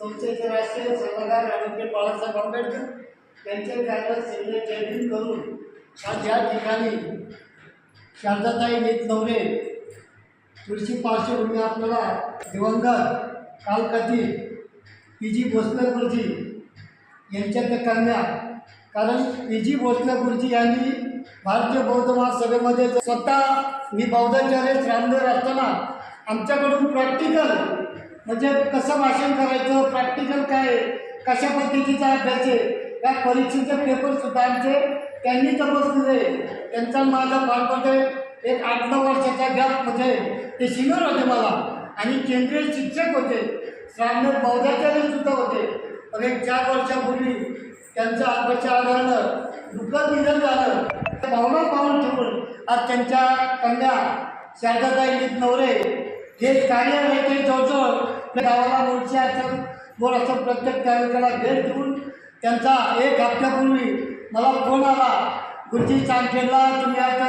संस्थेचे राष्ट्रीय सल्लागार ॲडव्होकेट बाळासाहेब आंबेडकर यांचे कार्य सगळे ट्रेनिंग करून आज या ठिकाणी शारदाताई नीत नवरे तुळशी पार्श्वभूमी आपल्याला दिवंगत कालकती पी जी भोसले गुरुजी यांच्या त्या कन्या कारण पी जी भोसले गुरुजी यांनी भारतीय बौद्ध महासभेमध्ये स्वतः मी बौद्धाचार्य रामदेव असताना आमच्याकडून प्रॅक्टिकल म्हणजे कसं भाषण करायचं प्रॅक्टिकल काय आहे, कशा पद्धतीचा अभ्यास आहे? या परीक्षेचे पेपरसुद्धा आमचे त्यांनी तपासलेले त्यांचा माझा फारमध्ये एक आठ नऊ वर्षाचा गॅप होते. ते सिनियर होते मला. आणि केंद्रीय शिक्षक होते. श्रावण बौद्धाचार्य सुद्धा होते. पण एक चार वर्षापूर्वी त्यांचं आत्महत्या आढळलं. दुःखद निधन झालं. त्या भावना पाहून ठेवून आज त्यांच्या कन्या शारदाताई नवरे हे कार्य आहे जवळजवळ गावाला मूळची असं बोल असं प्रत्येक तालुक्याला भेट देऊन त्यांचा एक हप्त्यापूर्वी मला फोन आला. गुरुजी चांदखेडला तुम्ही आता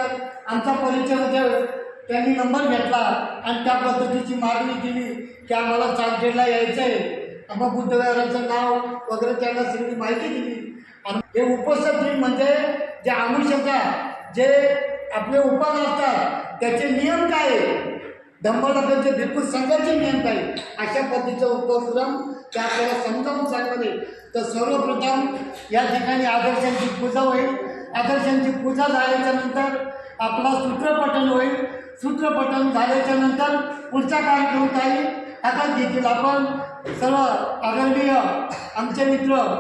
आमचा परिचय होते त्यांनी नंबर घेतला आणि त्या पद्धतीची मागणी केली की आम्हाला चांदखेडला यायचं आहे आम्हा बुद्धविहाराचं नाव वगैरे त्यांना सगळी माहिती दिली. आणि हे उपस्थित म्हणजे जे आमुष्याचा जे आपले उपास असतात त्याचे धम्मडकांचे भिक्खू संघाचे नियम काय? अशा पद्धतीचा उपक्रम ते आपल्याला समजावून सांगणे तर सर्वप्रथम या ठिकाणी आदर्शांची पूजा होईल. आदर्शांची पूजा झाल्याच्यानंतर आपला सूत्रपठण होईल. सूत्रपठण झाल्याच्यानंतर पुढचा कार्यक्रम काही आता देखील आपण सर्व आदरणीय आमचे मित्र